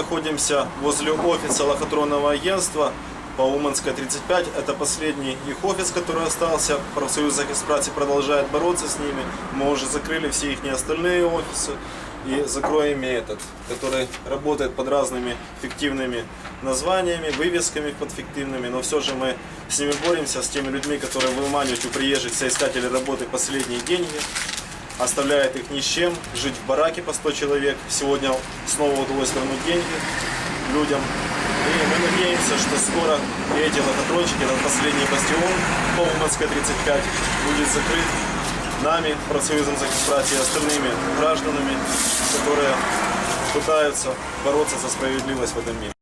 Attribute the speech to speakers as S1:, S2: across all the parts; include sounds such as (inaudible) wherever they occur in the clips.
S1: Находимся возле офиса лохотронного агентства по Уманской 35. Это последний их офис, который остался. Профсоюз захист працы продолжает бороться с ними. Мы уже закрыли все их остальные офисы. И закроем и этот, который работает под разными фиктивными названиями, вывесками под фиктивными. Но все же мы с ними боремся, с теми людьми, которые выманивают у приезжих соискателей работы последние деньги оставляет их ни с чем, жить в бараке по 100 человек. Сегодня снова удалось вернуть деньги людям. И мы надеемся, что скоро эти лохотрончики, этот последний бастион по Уманской 35 будет закрыт нами, профсоюзом захист и остальными гражданами, которые пытаются бороться за справедливость в этом мире.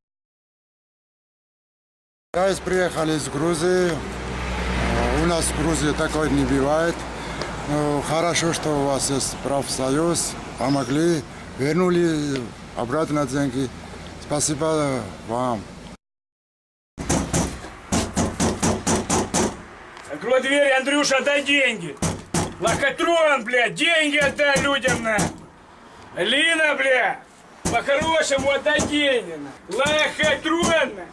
S2: Кайс приехали из Грузии. У нас в Грузии такое не бывает. Ну, хорошо, что у вас есть профсоюз. Помогли, вернули обратно деньги. Спасибо вам.
S3: Открой дверь, Андрюша, отдай деньги. Лохотрон, блядь, деньги отдай людям, на. Лина, бля, по-хорошему отдай деньги, на. Лохотрон, на.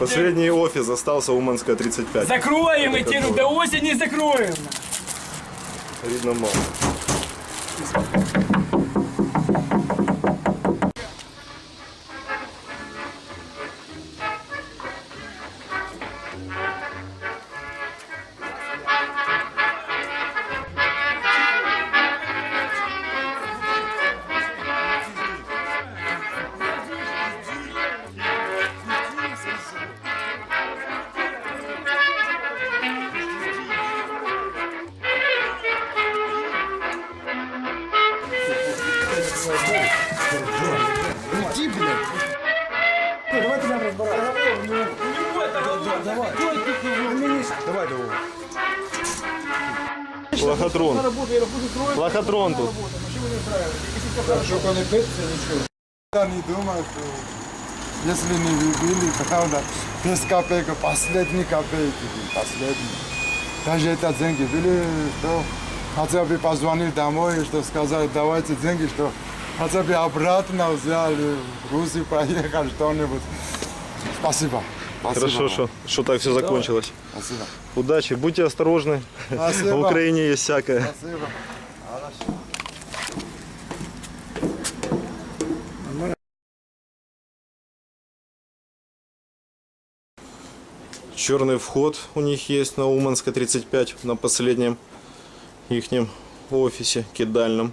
S1: Последний офис остался Уманская 35.
S3: Закроем
S1: Это какое?
S3: до осени закроем.
S1: Видно мало. Лохотрон. Лохотрон тут.
S2: Чтобы быстро ничего. Я не думаю, что если не любили, правда, без копейки, последние копейки, последние. Даже это деньги были, что хотя бы позвонили домой, что сказали, давайте деньги, что хотя бы обратно взяли, в Грузию поехали, что-нибудь. Спасибо. Спасибо
S1: Хорошо,
S2: вам.
S1: что, что так все закончилось.
S2: Спасибо.
S1: Удачи, будьте осторожны.
S2: Спасибо. (laughs)
S1: В Украине есть всякое.
S2: Спасибо. Хорошо.
S1: Черный вход у них есть на Уманской 35, на последнем ихнем офисе кидальном.